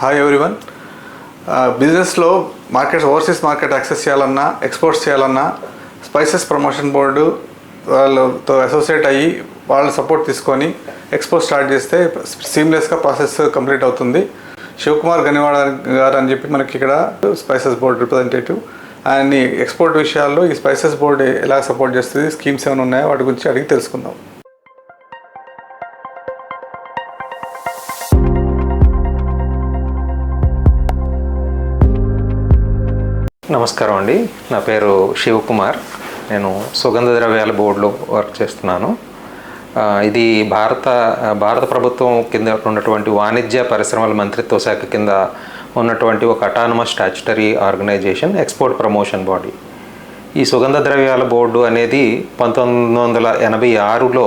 Hi everyone బిజినెస్లో market overseas market access చేయాలన్నా exports చేయాలన్నా స్పైసెస్ ప్రమోషన్ బోర్డు వాళ్ళతో అసోసియేట్ అయ్యి వాళ్ళ సపోర్ట్ తీసుకొని ఎక్స్పోర్ట్ స్టార్ట్ చేస్తే సీమ్లెస్గా ప్రాసెస్ కంప్లీట్ అవుతుంది. శివకుమార్ గనివాడ గారు అని చెప్పి మనకి ఇక్కడ spices board representative and export విషయాల్లో ఈ స్పైసెస్ బోర్డు ఎలా సపోర్ట్ చేస్తుంది స్కీమ్స్ ఏమైనా ఉన్నాయో వాటి గురించి అడిగి తెలుసుకుందాం. నమస్కారం అండి. నా పేరు శివకుమార్. నేను సుగంధ ద్రవ్యాల బోర్డులో వర్క్ చేస్తున్నాను. ఇది భారత భారత ప్రభుత్వం కింద ఉన్నటువంటి వాణిజ్య పరిశ్రమల మంత్రిత్వ శాఖ కింద ఉన్నటువంటి ఒక autonomous statutory organisation export promotion body ఈ సుగంధ ద్రవ్యాల బోర్డు అనేది పంతొమ్మిది వందల ఎనభై ఆరులో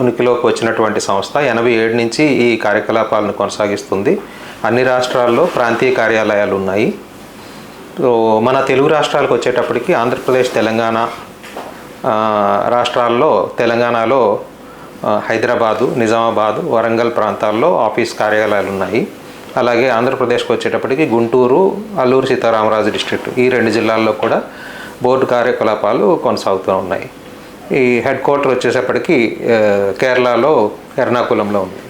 ఉనికిలోకి వచ్చినటువంటి సంస్థ. ఎనభై ఏడు నుంచి ఈ కార్యకలాపాలను కొనసాగిస్తుంది. అన్ని రాష్ట్రాల్లో ప్రాంతీయ కార్యాలయాలు ఉన్నాయి. సో మన తెలుగు రాష్ట్రాలకు వచ్చేటప్పటికి ఆంధ్రప్రదేశ్ తెలంగాణ రాష్ట్రాల్లో తెలంగాణలో హైదరాబాదు నిజామాబాదు వరంగల్ ప్రాంతాల్లో ఆఫీస్ కార్యాలయాలు ఉన్నాయి. అలాగే ఆంధ్రప్రదేశ్కి వచ్చేటప్పటికి గుంటూరు అల్లూరు సీతారామరాజు డిస్ట్రిక్ట్ ఈ రెండు జిల్లాల్లో కూడా బోర్డు కార్యకలాపాలు కొనసాగుతూ ఉన్నాయి. ఈ హెడ్ క్వార్టర్ వచ్చేటప్పటికి కేరళలో ఎర్నాకుళంలో ఉంది.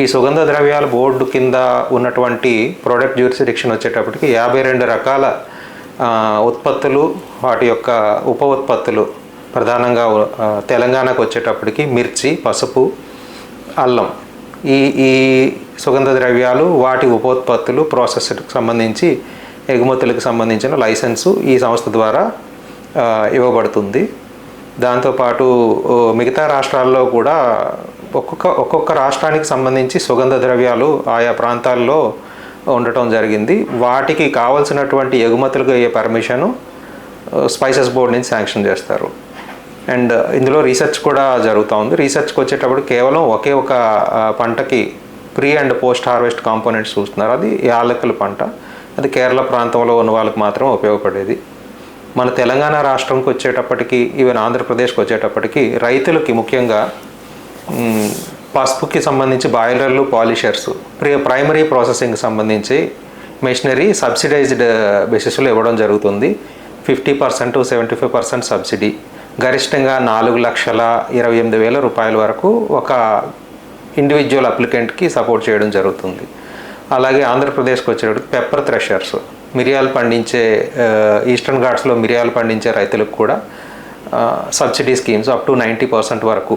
ఈ సుగంధ ద్రవ్యాల బోర్డు కింద ఉన్నటువంటి ప్రోడక్ట్ జ్యూరిసిడిక్షన్ వచ్చేటప్పటికి యాభై రెండు రకాల ఉత్పత్తులు వాటి యొక్క ఉప ఉత్పత్తులు ప్రధానంగా తెలంగాణకు వచ్చేటప్పటికి మిర్చి పసుపు అల్లం. ఈ ఈ సుగంధ ద్రవ్యాలు వాటి ఉపోత్పత్తులు ప్రాసెస్కి సంబంధించి ఎగుమతులకు సంబంధించిన లైసెన్సు ఈ సంస్థ ద్వారా ఇవ్వబడుతుంది. దాంతోపాటు మిగతా రాష్ట్రాల్లో కూడా ఒక్కొక్క ఒక్కొక్క రాష్ట్రానికి సంబంధించి సుగంధ ద్రవ్యాలు ఆయా ప్రాంతాల్లో ఉండటం జరిగింది. వాటికి కావలసినటువంటి ఎగుమతులకు అయ్యే పర్మిషను స్పైసెస్ బోర్డ్ నుంచి శాంక్షన్ చేస్తారు. అండ్ ఇందులో రీసెర్చ్ కూడా జరుగుతూ ఉంది. రీసెర్చ్కి వచ్చేటప్పుడు కేవలం ఒకే ఒక పంటకి pre and post harvest components చూస్తున్నారు. అది యాలకుల పంట. అది కేరళ ప్రాంతంలో ఉన్న వాళ్ళకి మాత్రం ఉపయోగపడేది. మన తెలంగాణ రాష్ట్రంకి వచ్చేటప్పటికి ఈవెన్ ఆంధ్రప్రదేశ్కి వచ్చేటప్పటికి రైతులకి ముఖ్యంగా పసుపుకి సంబంధించి బాయిలర్లు పాలిషర్స్ ప్రి ప్రైమరీ ప్రాసెసింగ్ సంబంధించి మెషినరీ సబ్సిడైజ్డ్ బేసిస్లో ఇవ్వడం జరుగుతుంది. Fifty percent seventy five percent subsidy. గరిష్టంగా నాలుగు లక్షల ఇరవై ఎనిమిది వేల రూపాయల వరకు ఒక ఇండివిజువల్ అప్లికెంట్కి సపోర్ట్ చేయడం జరుగుతుంది. అలాగే ఆంధ్రప్రదేశ్కి వచ్చేటప్పుడు పెప్పర్ థ్రెషర్స్ మిరియాలు పండించే ఈస్టర్న్ ఘాట్స్లో మిరియాలు పండించే రైతులకు కూడా subsidy schemes up to ninety percent వరకు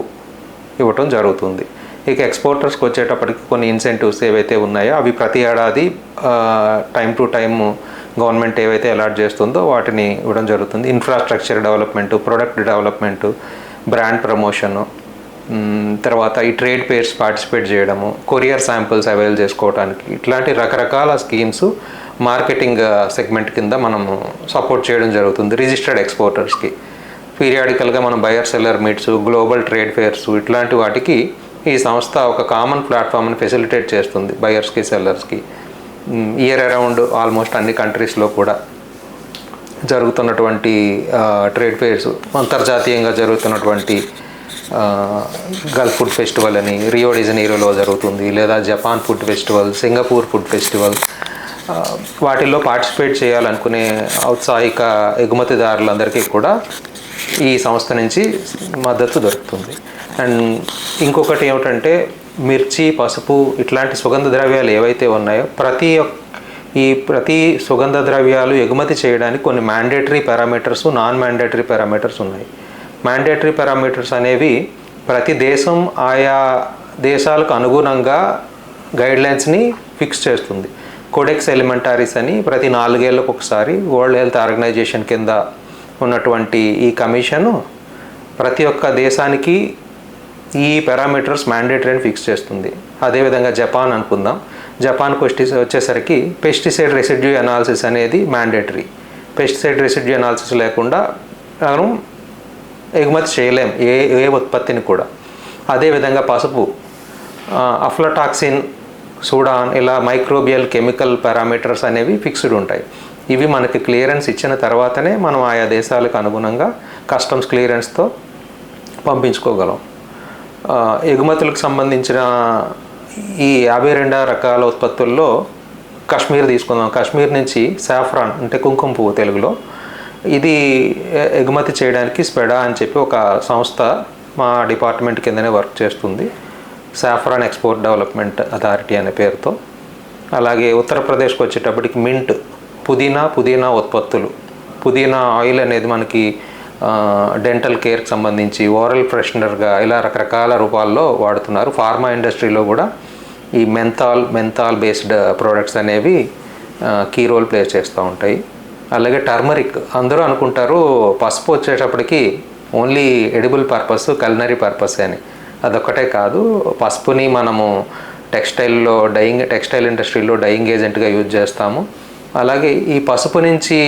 ఇవ్వటం జరుగుతుంది. ఇక ఎక్స్పోర్టర్స్కి వచ్చేటప్పటికి కొన్ని ఇన్సెంటివ్స్ ఏవైతే ఉన్నాయో అవి ప్రతి ఏడాది టైం టు టైం గవర్నమెంట్ ఏవైతే అలాట్ చేస్తుందో వాటిని ఇవ్వడం జరుగుతుంది. Infrastructure development product development brand promotion తర్వాత ఈ ట్రేడ్ పేర్స్ పార్టిసిపేట్ చేయడము కొరియర్ శాంపిల్స్ అవైల్ చేసుకోవడానికి ఇట్లాంటి రకరకాల స్కీమ్స్ మార్కెటింగ్ సెగ్మెంట్ కింద మనము సపోర్ట్ చేయడం జరుగుతుంది రిజిస్టర్డ్ ఎక్స్పోర్టర్స్కి పీరియాడికల్గా మనం buyer seller meets global trade fairs ఇట్లాంటి వాటికి ఈ సంస్థ ఒక కామన్ ప్లాట్ఫామ్ని ఫెసిలిటేట్ చేస్తుంది బయర్స్కి సెల్లర్స్కి ఇయర్ అరౌండ్ ఆల్మోస్ట్ అన్ని కంట్రీస్లో కూడా జరుగుతున్నటువంటి ట్రేడ్ ఫేర్స్ అంతర్జాతీయంగా జరుగుతున్నటువంటి గల్ఫ్ ఫుడ్ ఫెస్టివల్ అని రియో డిజనీరోలో జరుగుతుంది లేదా Japan food festival Singapore food festival వాటిల్లో పార్టిసిపేట్ చేయాలనుకునే ఔత్సాహిక ఎగుమతిదారులందరికీ కూడా ఈ సంస్థ నుంచి మద్దతు దొరుకుతుంది. అండ్ ఇంకొకటి ఏమిటంటే మిర్చి పసుపు ఇట్లాంటి సుగంధ ద్రవ్యాలు ఏవైతే ఉన్నాయో ప్రతి ఈ ప్రతి సుగంధ ద్రవ్యాలు ఎగుమతి చేయడానికి కొన్ని mandatory parameters non mandatory parameters ఉన్నాయి. మ్యాండేటరీ పారామీటర్స్ అనేవి ప్రతి దేశం ఆయా దేశాలకు అనుగుణంగా గైడ్లైన్స్ని ఫిక్స్ చేస్తుంది. కోడెక్స్ ఎలిమెంటారీస్ అని ప్రతి నాలుగేళ్ళకు ఒకసారి వరల్డ్ హెల్త్ ఆర్గనైజేషన్ కింద ఉన్నటువంటి ఈ కమిషను ప్రతి ఒక్క దేశానికి ఈ పారామీటర్స్ మ్యాండేటరీ అని ఫిక్స్ చేస్తుంది. అదేవిధంగా జపాన్ అనుకుందాం. జపాన్కి వచ్చి వచ్చేసరికి పెస్టిసైడ్ రెసిడ్యూ అనాలిసిస్ అనేది మ్యాండేటరీ. పెస్టిసైడ్ రెసిడ్యూ అనాలిసిస్ లేకుండా మనం ఎగుమతి చేయలేం ఏ ఏ ఉత్పత్తిని కూడా. అదేవిధంగా పసుపు అఫ్లటాక్సిన్ సూడాన్ ఇలా మైక్రోబియల్ కెమికల్ పారామీటర్స్ అనేవి ఫిక్స్డ్ ఉంటాయి. ఇవి మనకి క్లియరెన్స్ ఇచ్చిన తర్వాతనే మనం ఆయా దేశాలకు అనుగుణంగా కస్టమ్స్ క్లియరెన్స్తో పంపించుకోగలం. ఎగుమతులకు సంబంధించిన ఈ యాభై రెండు రకాల ఉత్పత్తుల్లో కాశ్మీర్ తీసుకుందాం. కాశ్మీర్ నుంచి సాఫ్రాన్ అంటే కుంకుమ పువ్వు తెలుగులో. ఇది ఎగుమతి చేయడానికి స్పెడా అని చెప్పి ఒక సంస్థ మా డిపార్ట్మెంట్ కిందనే వర్క్ చేస్తుంది. సాఫ్రాన్ ఎక్స్పోర్ట్ డెవలప్మెంట్ అథారిటీ అనే పేరుతో. అలాగే ఉత్తరప్రదేశ్కి వచ్చేటప్పటికి మింట్ పుదీనా పుదీనా ఉత్పత్తులు. పుదీనా ఆయిల్ అనేది మనకి డెంటల్ కేర్కి సంబంధించి ఓరల్ ఫ్రెషనర్గా ఇలా రకరకాల రూపాల్లో వాడుతున్నారు. ఫార్మా ఇండస్ట్రీలో కూడా ఈ మెంతాల్ మెంతాల్ బేస్డ్ ప్రోడక్ట్స్ అనేవి కీ రోల్ ప్లే చేస్తూ ఉంటాయి. అలాగే టర్మరిక్ అందరూ అనుకుంటారు పసుపు వచ్చేటప్పటికి only edible purpose culinary purpose అని. అదొక్కటే కాదు పసుపుని మనము టెక్స్టైల్లో డైయింగ్ టెక్స్టైల్ ఇండస్ట్రీలో డైయింగ్ ఏజెంట్గా యూజ్ చేస్తాము. అలాగే ఈ పసుపు నుంచి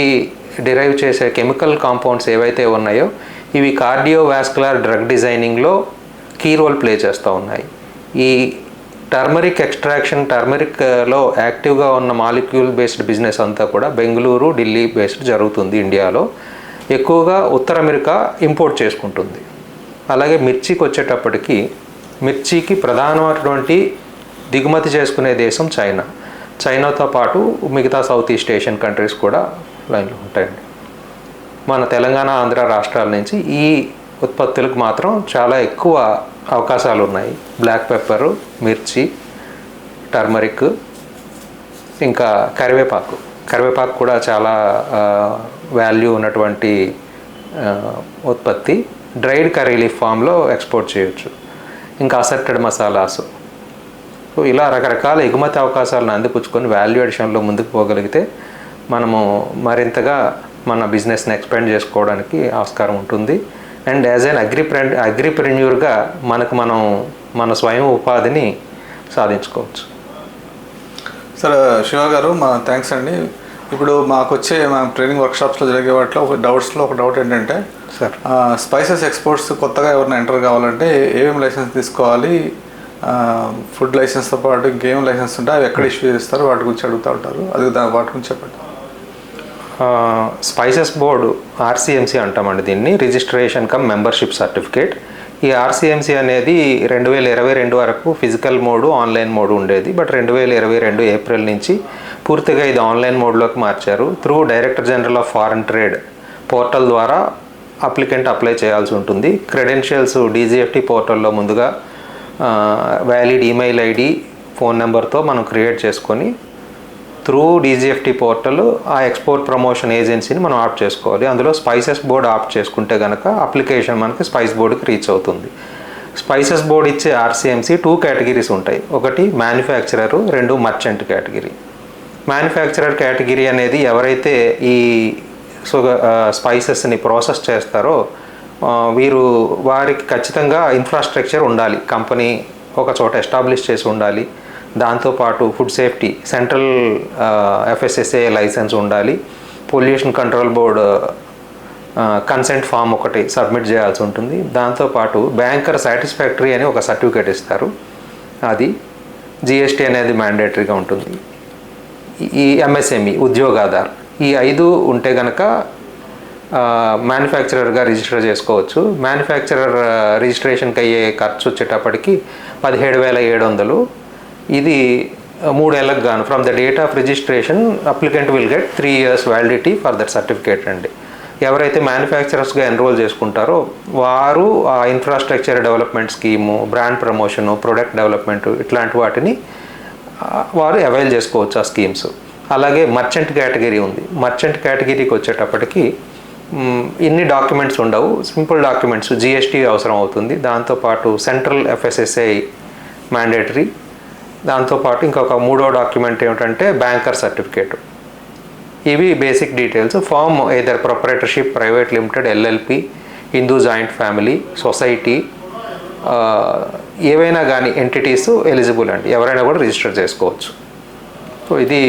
డిరైవ్ చేసే కెమికల్ కాంపౌండ్స్ ఏవైతే ఉన్నాయో ఇవి కార్డియోవాస్కులర్ డ్రగ్ డిజైనింగ్లో కీ రోల్ ప్లే చేస్తూ ఉన్నాయి. ఈ టర్మరిక్ ఎక్స్ట్రాక్షన్ టర్మరిక్లో యాక్టివ్గా ఉన్న మాలిక్యూల్ బేస్డ్ బిజినెస్ అంతా కూడా బెంగళూరు ఢిల్లీ బేస్డ్ జరుగుతుంది ఇండియాలో. ఎక్కువగా ఉత్తర అమెరికా ఇంపోర్ట్ చేసుకుంటుంది. అలాగే మిర్చికి వచ్చేటప్పటికి మిర్చికి ప్రధానమైనటువంటి దిగుమతి చేసుకునే దేశం చైనా. చైనాతో పాటు మిగతా సౌత్ ఈస్ట్ ఏషియన్ కంట్రీస్ కూడా లైన్లో ఉంటాయండి. మన తెలంగాణ ఆంధ్ర రాష్ట్రాల నుంచి ఈ ఉత్పత్తులకు మాత్రం చాలా ఎక్కువ అవకాశాలు ఉన్నాయి. బ్లాక్ పెప్పరు మిర్చి టర్మరిక్ ఇంకా కరివేపాకు. కరివేపాకు కూడా చాలా వాల్యూ ఉన్నటువంటి ఉత్పత్తి. డ్రైడ్ కర్రీ లీఫ్ ఫామ్లో ఎక్స్పోర్ట్ చేయొచ్చు. ఇంకా అసెప్టెడ్ మసాలాస్. సో ఇలా రకరకాల ఎగుమతి అవకాశాలను అందిపుచ్చుకొని వాల్యూ అడిషన్లో ముందుకు పోగలిగితే మనము మరింతగా మన బిజినెస్ని ఎక్స్పాండ్ చేసుకోవడానికి ఆస్కారం ఉంటుంది. అండ్ యాజ్ అన్ అగ్రిప్రెన్ అగ్రిప్రెన్యూర్గా మనకు మనం మన స్వయం ఉపాధిని సాధించుకోవచ్చు. సార్ శివ గారు మా థ్యాంక్స్ అండి. ఇప్పుడు మాకు వచ్చే మా ట్రైనింగ్ వర్క్షాప్స్లో జరిగే వాటిలో ఒక డౌట్స్లో ఒక డౌట్ ఏంటంటే సార్ స్పైసెస్ ఎక్స్పోర్ట్స్ కొత్తగా ఎవరైనా ఎంటర్ కావాలంటే ఏమేమి లైసెన్స్ తీసుకోవాలి ఫుడ్ లైసెన్స్తో పాటు గేమ్ లైసెన్స్ ఉంటే అవి ఎక్కడ ఇష్యూ చేస్తారు? వాటి గురించి అడుగుతూ ఉంటారు. అది వాటి గురించి చెప్పండి. స్పైసెస్ బోర్డు ఆర్సీఎంసీ అంటామండి దీన్ని. రిజిస్ట్రేషన్ కమ్ మెంబర్షిప్ సర్టిఫికేట్ ఈ ఆర్సీఎంసీ అనేది రెండు వేల ఇరవై రెండు వరకు ఫిజికల్ మోడు ఆన్లైన్ మోడ్ ఉండేది. బట్ రెండు వేల ఇరవై రెండు ఏప్రిల్ నుంచి పూర్తిగా ఇది ఆన్లైన్ మోడ్లోకి మార్చారు. Through director general of foreign trade portal ద్వారా అప్లికెంట్ అప్లై చేయాల్సి ఉంటుంది. క్రెడెన్షియల్స్ డీజీఎఫ్టీ పోర్టల్లో ముందుగా వ్యాలిడ్ ఈమెయిల్ ఐడి ఫోన్ నెంబర్తో మనం క్రియేట్ చేసుకొని త్రూ డీజీఎఫ్టీ పోర్టల్ ఆ ఎక్స్పోర్ట్ ప్రమోషన్ ఏజెన్సీని మనం ఆప్ట్ చేసుకోవాలి. అందులో స్పైసెస్ బోర్డ్ ఆప్ట్ చేసుకుంటే కనుక అప్లికేషన్ మనకి స్పైస్ బోర్డుకి రీచ్ అవుతుంది. స్పైసెస్ బోర్డ్ ఇచ్చే ఆర్సీఎంసీ టూ కేటగిరీస్ ఉంటాయి. ఒకటి మ్యానుఫ్యాక్చరరు రెండు మర్చెంట్ కేటగిరీ మ్యానుఫ్యాక్చరర్ కేటగిరీ అనేది ఎవరైతే ఈ సుగ స్పైసెస్ని ప్రాసెస్ చేస్తారో వీరు వారికి ఖచ్చితంగా ఇన్ఫ్రాస్ట్రక్చర్ ఉండాలి. కంపెనీ ఒక చోట ఎస్టాబ్లిష్ చేసి ఉండాలి. దాంతోపాటు food safety central FSSA licence ఉండాలి. Pollution control board consent form ఒకటి సబ్మిట్ చేయాల్సి ఉంటుంది. దాంతోపాటు బ్యాంకర్ సాటిస్ఫాక్టరీ అని ఒక సర్టిఫికేట్ ఇస్తారు. అది జిఎస్టీ అనేది మ్యాండేటరీగా ఉంటుంది. ఈ ఎంఎస్ఎంఈ ఉద్యోగాధార్. ఈ ఐదు ఉంటే కనుక మ్యానుఫ్యాక్చరర్గా రిజిస్టర్ చేసుకోవచ్చు. మ్యానుఫ్యాక్చరర్ రిజిస్ట్రేషన్కి అయ్యే ఖర్చు వచ్చేటప్పటికి పదిహేడు వేల ఏడు వందలు. ఇది మూడేళ్ళకు గాను. From the date of registration applicant will get three years validity for that certificate అండి. ఎవరైతే మ్యానుఫ్యాక్చరర్స్గా ఎన్రోల్ చేసుకుంటారో వారు ఆ infrastructure development scheme brand promotion product development ఇట్లాంటి వాటిని వారు అవైల్ చేసుకోవచ్చు ఆ స్కీమ్స్ అలాగే మర్చెంట్ కేటగిరీ ఉంది. మర్చెంట్ కేటగిరీకి వచ్చేటప్పటికి ఇన్ని డాక్యుమెంట్స్ ఉండవు. సింపుల్ డాక్యుమెంట్స్ జిఎస్టీ అవసరం అవుతుంది దాంతోపాటు సెంట్రల్ ఎఫ్ఎస్ఎస్ఐ మ్యాండేటరీ దాంతోపాటు ఇంకొక మూడో డాక్యుమెంట్ ఏమిటంటే బ్యాంకర్ సర్టిఫికేట్ ఇవి basic details form either proprietorship private limited LLP Hindu joint family society ఏవైనా కానీ ఎంటిటీస్ ఎలిజిబుల్ అండి. ఎవరైనా కూడా రిజిస్టర్ చేసుకోవచ్చు. సో ఇది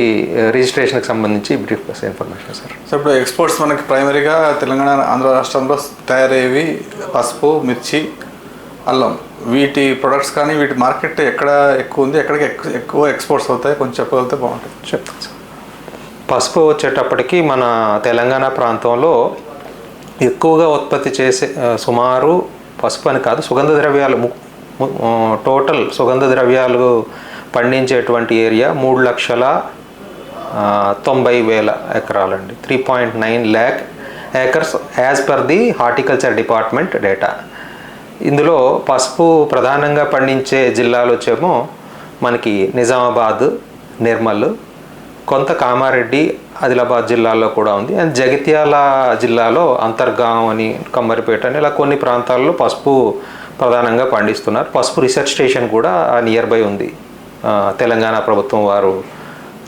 రిజిస్ట్రేషన్కి సంబంధించి బ్రీఫ్ ఇన్ఫర్మేషన్ సార్ సో ఇప్పుడు ఎక్స్పోర్ట్స్ మనకి ప్రైమరీగా తెలంగాణ ఆంధ్ర రాష్ట్రంలో తయారయ్యేవి పసుపు మిర్చి అల్లం. వీటి ప్రొడక్ట్స్ కానీ వీటి మార్కెట్ ఎక్కడ ఎక్కువ ఉంది ఎక్కడికి ఎక్కు- ఎక్కువ ఎక్స్పోర్ట్స్ అవుతాయి? కొంచెం చెప్పగలిగితే బాగుంటుంది. చెప్తాను సార్ పసుపు వచ్చేటప్పటికి మన తెలంగాణ ప్రాంతంలో ఎక్కువగా ఉత్పత్తి చేసే సుమారు పసుపు అని కాదు సుగంధ ద్రవ్యాలు టోటల్ సుగంధ ద్రవ్యాలు పండించేటువంటి ఏరియా మూడు లక్షల తొంభై వేల ఎకరాలండి. Three point nine lakh acres as per the horticulture department data. ఇందులో పసుపు ప్రధానంగా పండించే జిల్లాలు వచ్చేమో మనకి నిజామాబాద్ నిర్మల్ కొంత కామారెడ్డి ఆదిలాబాద్ జిల్లాల్లో కూడా ఉంది. అండ్ జగిత్యాల జిల్లాలో అంతర్గాం అని కమ్మరిపేట అని ఇలా కొన్ని ప్రాంతాల్లో పసుపు ప్రధానంగా పండిస్తున్నారు. పసుపు రీసెర్చ్ స్టేషన్ కూడా నియర్ బై ఉంది. తెలంగాణ ప్రభుత్వం వారు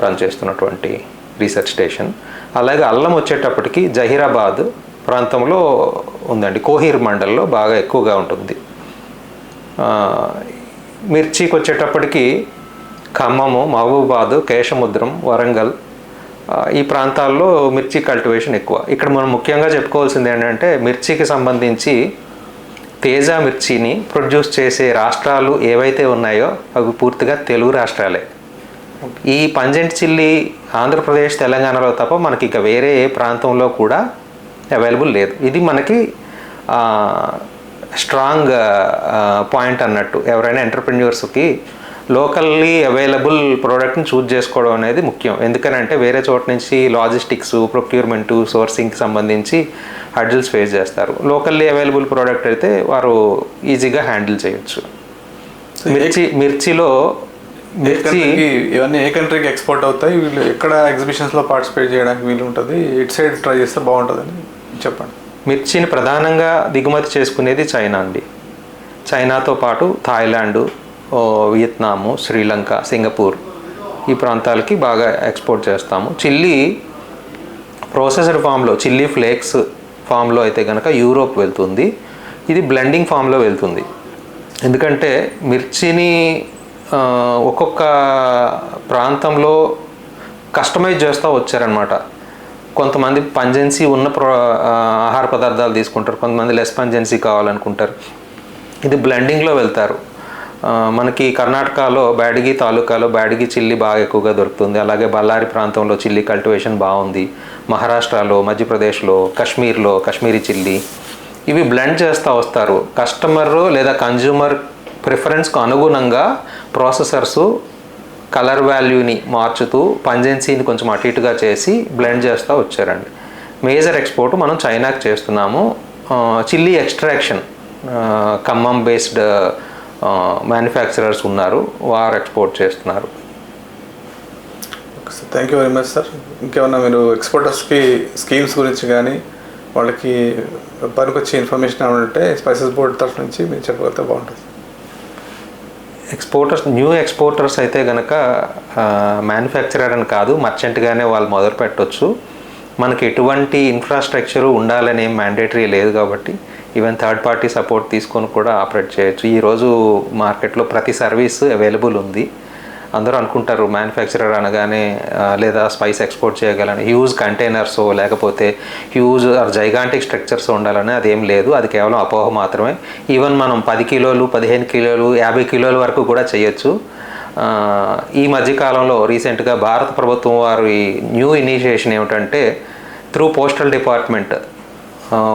రన్ చేస్తున్నటువంటి రీసెర్చ్ స్టేషన్. అలాగే అల్లం వచ్చేటప్పటికి జహీరాబాద్ ప్రాంతంలో ఉందండి. కోహీర్ మండల్లో బాగా ఎక్కువగా ఉంటుంది. మిర్చికి వచ్చేటప్పటికి ఖమ్మము మహబూబాదు కేశముద్రం వరంగల్ ఈ ప్రాంతాల్లో మిర్చి కల్టివేషన్ ఎక్కువ. ఇక్కడ మనం ముఖ్యంగా చెప్పుకోవాల్సింది ఏంటంటే మిర్చికి సంబంధించి తేజ మిర్చిని ప్రొడ్యూస్ చేసే రాష్ట్రాలు ఏవైతే ఉన్నాయో అవి పూర్తిగా తెలుగు రాష్ట్రాలే. ఈ పంజెంట్ చిల్లి ఆంధ్రప్రదేశ్ తెలంగాణలో తప్ప మనకి ఇక వేరే ఏ ప్రాంతంలో కూడా అవైలబుల్ లేదు. ఇది మనకి స్ట్రాంగ్ పాయింట్ అన్నట్టు. ఎవరైనా ఎంటర్ప్రెన్యూర్స్కి లోకల్లీ అవైలబుల్ ప్రోడక్ట్ని చూజ్ చేసుకోవడం అనేది ముఖ్యం. ఎందుకనంటే వేరే చోట నుంచి లాజిస్టిక్స్ ప్రొక్యూర్మెంటు సోర్సింగ్కి సంబంధించి హడ్జిల్స్ ఫేస్ చేస్తారు. లోకల్లీ అవైలబుల్ ప్రోడక్ట్ అయితే వారు ఈజీగా హ్యాండిల్ చేయొచ్చు. మిర్చి మిర్చిలో మిర్చి ఇవన్నీ ఏ కంట్రీకి ఎక్స్పోర్ట్ అవుతాయి? వీళ్ళు ఎక్కడ ఎగ్జిబిషన్స్లో పార్టిసిపేట్ చేయడానికి వీలు ఉంటుంది ఇటు సైడ్ ట్రై చేస్తే బాగుంటుందని చెప్పండి. మిర్చిని ప్రధానంగా దిగుమతి చేసుకునేది చైనా అండి. చైనాతో పాటు థాయిలాండ్ వియత్నాము శ్రీలంక సింగపూర్ ఈ ప్రాంతాలకి బాగా ఎక్స్పోర్ట్ చేస్తాము. చిల్లీ ప్రాసెసర్ ఫామ్లో చిల్లీ ఫ్లేక్స్ ఫామ్లో అయితే కనుక యూరోప్ వెళ్తుంది. ఇది బ్లెండింగ్ ఫామ్లో వెళ్తుంది. ఎందుకంటే మిర్చిని ఒక్కొక్క ప్రాంతంలో కస్టమైజ్ చేస్తూ వచ్చారనమాట కొంతమంది పంజెన్సీ ఉన్న ఆహార పదార్థాలు తీసుకుంటారు. కొంతమంది లెస్ పంజెన్సీ కావాలనుకుంటారు. ఇది బ్లెండింగ్లో వెళ్తారు. మనకి కర్ణాటకలో బ్యాడిగి తాలూకాలో బ్యాడిగి చిల్లి బాగా ఎక్కువగా దొరుకుతుంది. అలాగే బళ్ళారి ప్రాంతంలో చిల్లి కల్టివేషన్ బాగుంది. మహారాష్ట్రలో మధ్యప్రదేశ్లో కాశ్మీర్లో కాశ్మీరీ చిల్లి. ఇవి బ్లెండ్ చేస్తూ వస్తారు. కస్టమర్ లేదా కన్జ్యూమర్ ప్రిఫరెన్స్కు అనుగుణంగా ప్రాసెసర్సు కలర్ వాల్యూని మార్చుతూ పంజెన్సీని కొంచెం అటు ఇటుగా చేసి బ్లెండ్ చేస్తూ వచ్చారండి. మేజర్ ఎక్స్పోర్ట్ మనం చైనాకి చేస్తున్నాము. Chilli extraction Khammam based manufacturers ఉన్నారు వారు ఎక్స్పోర్ట్ చేస్తున్నారు. Thank you very much sir ఇంకేమన్నా మీరు ఎక్స్పోర్టర్స్కి స్కీమ్స్ గురించి కానీ వాళ్ళకి పనికొచ్చే ఇన్ఫర్మేషన్ ఏమైనా ఉంటే స్పైసెస్ బోర్డ్ తరఫు నుంచి మీరు చెప్పగలిగితే బాగుంటుంది. ఎక్స్పోర్టర్స్ న్యూ ఎక్స్పోర్టర్స్ అయితే కనుక మ్యానుఫ్యాక్చరర్ అని కాదు మర్చెంట్గానే వాళ్ళు మొదలు పెట్టవచ్చు మనకి ఎటువంటి ఇన్ఫ్రాస్ట్రక్చర్ ఉండాలని ఏం మ్యాండేటరీ లేదు కాబట్టి ఈవెన్ థర్డ్ పార్టీ సపోర్ట్ తీసుకొని కూడా ఆపరేట్ చేయొచ్చు. ఈరోజు మార్కెట్లో ప్రతి సర్వీస్ అవైలబుల్ ఉంది. అందరూ అనుకుంటారు మ్యానుఫ్యాక్చరర్ అనగానే లేదా స్పైస్ ఎక్స్పోర్ట్ చేయగలని. హ్యూజ్ కంటైనర్స్ లేకపోతే హ్యూజ్ ఆర్ జైగాంటిక్ స్ట్రక్చర్స్ ఉండాలని అదేం లేదు. అది కేవలం అపోహ మాత్రమే. ఈవెన్ మనం పది కిలోలు పదిహేను కిలోలు యాభై కిలోల వరకు కూడా చేయొచ్చు. ఈ మధ్యకాలంలో రీసెంట్గా భారత ప్రభుత్వం వారి న్యూ ఇనిషియేషన్ ఏమిటంటే త్రూ పోస్టల్ డిపార్ట్మెంట్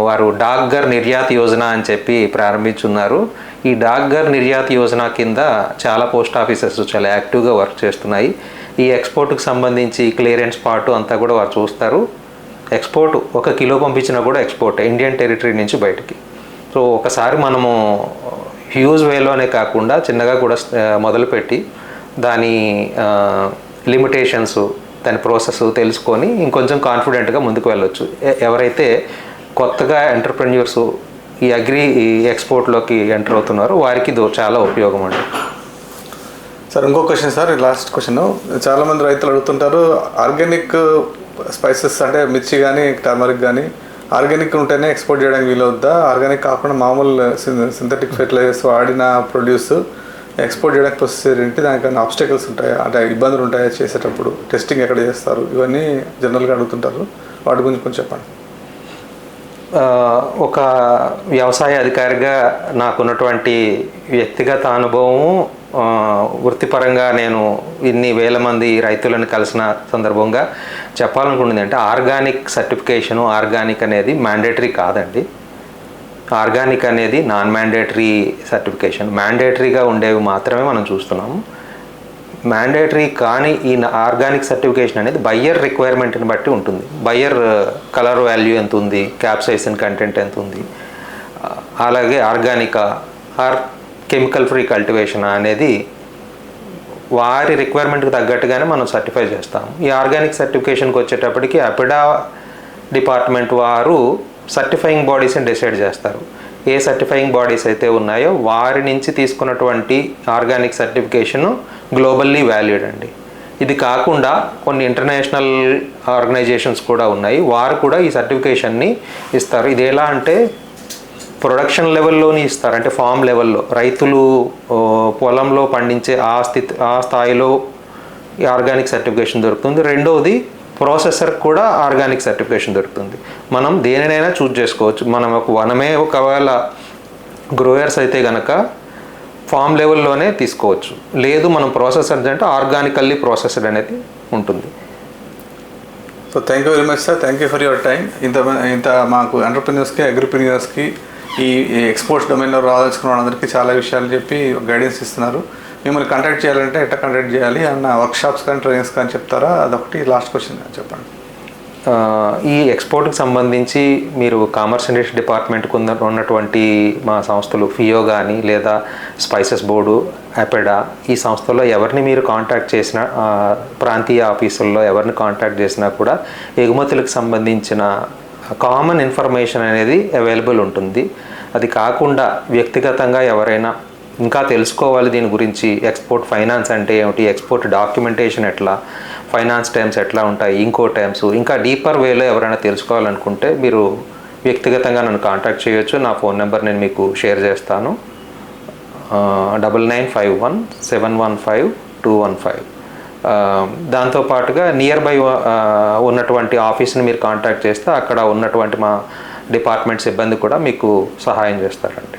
వారు డాక్ఘర్ నిర్యాత్ యోజన అని చెప్పి ప్రారంభించున్నారు. ఈ డాగ్గర్ నిర్యాత్ యోజన కింద చాలా పోస్ట్ ఆఫీసెస్ చాలా యాక్టివ్గా వర్క్ చేస్తున్నాయి. ఈ ఎక్స్పోర్ట్కి సంబంధించి క్లియరెన్స్ పార్ట్ అంతా కూడా వారు చూస్తారు. ఎక్స్పోర్ట్ ఒక కిలో పంపించినా కూడా ఎక్స్పోర్ట్ ఇండియన్ టెరిటరీ నుంచి బయటికి. సో ఒకసారి మనము హ్యూజ్ వేలోనే కాకుండా చిన్నగా కూడా మొదలుపెట్టి దాని లిమిటేషన్స్ దాని ప్రాసెస్ తెలుసుకొని ఇంకొంచెం కాన్ఫిడెంట్గా ముందుకు వెళ్ళొచ్చు. ఎవరైతే కొత్తగా ఎంటర్ప్రెన్యూర్స్ ఈ అగ్రి ఈ ఎక్స్పోర్ట్లోకి ఎంటర్ అవుతున్నారు. వారికి ఇది చాలా ఉపయోగం అండి సార్ ఇంకో క్వశ్చన్ సార్ లాస్ట్ క్వశ్చన్. చాలామంది రైతులు అడుగుతుంటారు ఆర్గానిక్ స్పైసెస్ అంటే మిర్చి కానీ టర్మరిక్ కానీ ఆర్గానిక్ ఉంటేనే ఎక్స్పోర్ట్ చేయడానికి వీలవుద్దా? ఆర్గానిక్ కాకుండా మామూలు సింథటిక్ ఫెర్టిలైజర్స్ వాడిన ప్రొడ్యూస్ ఎక్స్పోర్ట్ చేయడానికి ప్రొసెస్ ఏంటి? దానికన్నా ఆబ్స్టకల్స్ ఉంటాయా? అంటే ఇబ్బందులు ఉంటాయా చేసేటప్పుడు? టెస్టింగ్ ఎక్కడ చేస్తారు? ఇవన్నీ జనరల్గా అడుగుతుంటారు. వాటి గురించి కొంచెం చెప్పండి. ఒక వ్యవసాయ అధికారిగా నాకున్నటువంటి వ్యక్తిగత అనుభవము వృత్తిపరంగా నేను ఇన్ని వేల మంది రైతులను కలిసిన సందర్భంగా చెప్పాలనుకుంటుంది అంటే ఆర్గానిక్ సర్టిఫికేషను ఆర్గానిక్ అనేది మ్యాండేటరీ కాదండి. ఆర్గానిక్ అనేది నాన్ మ్యాండేటరీ సర్టిఫికేషన్. మ్యాండేటరీగా ఉండేవి మాత్రమే మనం చూస్తున్నాము. మ్యాండేటరీ కానీ ఈ ఆర్గానిక్ సర్టిఫికేషన్ అనేది బయ్యర్ రిక్వైర్మెంట్ని బట్టి ఉంటుంది. బయ్యర్ కలర్ వాల్యూ ఎంత ఉంది? క్యాప్సైసిన్ కంటెంట్ ఎంత ఉంది? Uh, అలాగే Organica or chemical free cultivation అనేది వారి రిక్వైర్మెంట్కి తగ్గట్టుగానే మనం సర్టిఫై చేస్తాం ఈ ఆర్గానిక్ సర్టిఫికేషన్కి వచ్చేటప్పటికి అపిడా డిపార్ట్మెంట్ వారు సర్టిఫైయింగ్ బాడీస్ని డిసైడ్ చేస్తారు. ఏ సర్టిఫైయింగ్ బాడీస్ అయితే ఉన్నాయో వారి నుంచి తీసుకున్నటువంటి ఆర్గానిక్ సర్టిఫికేషను గ్లోబల్లీ వాల్యూడ్ అండి. ఇది కాకుండా కొన్ని ఇంటర్నేషనల్ ఆర్గనైజేషన్స్ కూడా ఉన్నాయి. వారు కూడా ఈ సర్టిఫికేషన్ని ఇస్తారు. ఇది ఎలా అంటే ప్రొడక్షన్ లెవెల్లోని ఇస్తారు. అంటే ఫామ్ లెవెల్లో రైతులు పొలంలో పండించే ఆ స్థితి ఆ స్థాయిలో ఆర్గానిక్ సర్టిఫికేషన్ దొరుకుతుంది. రెండవది ప్రాసెసర్ కూడా ఆర్గానిక్ సర్టిఫికేషన్ దొరుకుతుంది. మనం దేనినైనా చూజ్ చేసుకోవచ్చు. మనం ఒక వనమే ఒకవేళ గ్రోయర్స్ అయితే గనక ఫామ్ లెవెల్లోనే తీసుకోవచ్చు. లేదు మనం ప్రాసెసర్ అంటే ఆర్గానికల్లీ ప్రాసెసర్ అనేది ఉంటుంది. So thank you very much sir thank you for your time ఇంత ఇంత మాకు ఎంటర్ప్రీనియర్స్కి అగ్రిప్రీనియర్స్కి ఈ ఎక్స్పోర్ట్స్ డొమైన్లో రాదలుచుకున్న వాళ్ళందరికీ చాలా విషయాలు చెప్పి గైడెన్స్ ఇస్తున్నారు. మిమ్మల్ని కాంటాక్ట్ చేయాలంటే ఎట్లా కాంటాక్ట్ చేయాలి? అన్న వర్క్షాప్స్ కానీ ట్రైనింగ్స్ కానీ చెప్తారా? అదొకటి లాస్ట్ క్వశ్చన్ చెప్పండి. ఈ ఎక్స్పోర్ట్కి సంబంధించి మీరు కామర్స్ ఇండస్ట్రీ డిపార్ట్మెంట్కి ఉన్నటువంటి మా సంస్థలు ఫియో కానీ లేదా స్పైసెస్ బోర్డు అపెడా ఈ సంస్థల్లో ఎవరిని మీరు కాంటాక్ట్ చేసిన ప్రాంతీయ ఆఫీసుల్లో ఎవరిని కాంటాక్ట్ చేసినా కూడా ఎగుమతులకు సంబంధించిన కామన్ ఇన్ఫర్మేషన్ అనేది అవైలబుల్ ఉంటుంది. అది కాకుండా వ్యక్తిగతంగా ఎవరైనా ఇంకా తెలుసుకోవాలి దీని గురించి. ఎక్స్పోర్ట్ ఫైనాన్స్ అంటే ఏమిటి? ఎక్స్పోర్ట్ డాక్యుమెంటేషన్ ఎట్లా? ఫైనాన్స్ టైమ్స్ ఎట్లా ఉంటాయి? ఇంకో టైమ్స్ ఇంకా డీపర్ వేలో ఎవరైనా తెలుసుకోవాలనుకుంటే మీరు వ్యక్తిగతంగా నన్ను కాంటాక్ట్ చేయొచ్చు. నా ఫోన్ నెంబర్ నేను మీకు షేర్ చేస్తాను. Double nine five one seven one five two one five దాంతోపాటుగా నియర్ బై ఉన్నటువంటి ఆఫీస్ని మీరు కాంటాక్ట్ చేస్తే అక్కడ ఉన్నటువంటి మా డిపార్ట్మెంట్ సిబ్బంది కూడా మీకు సహాయం చేస్తారండి.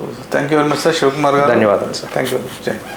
So thank you very much sir Shivakumar గారు ధన్యవాదాలు సార్. థ్యాంక్ యూ జై హింద్.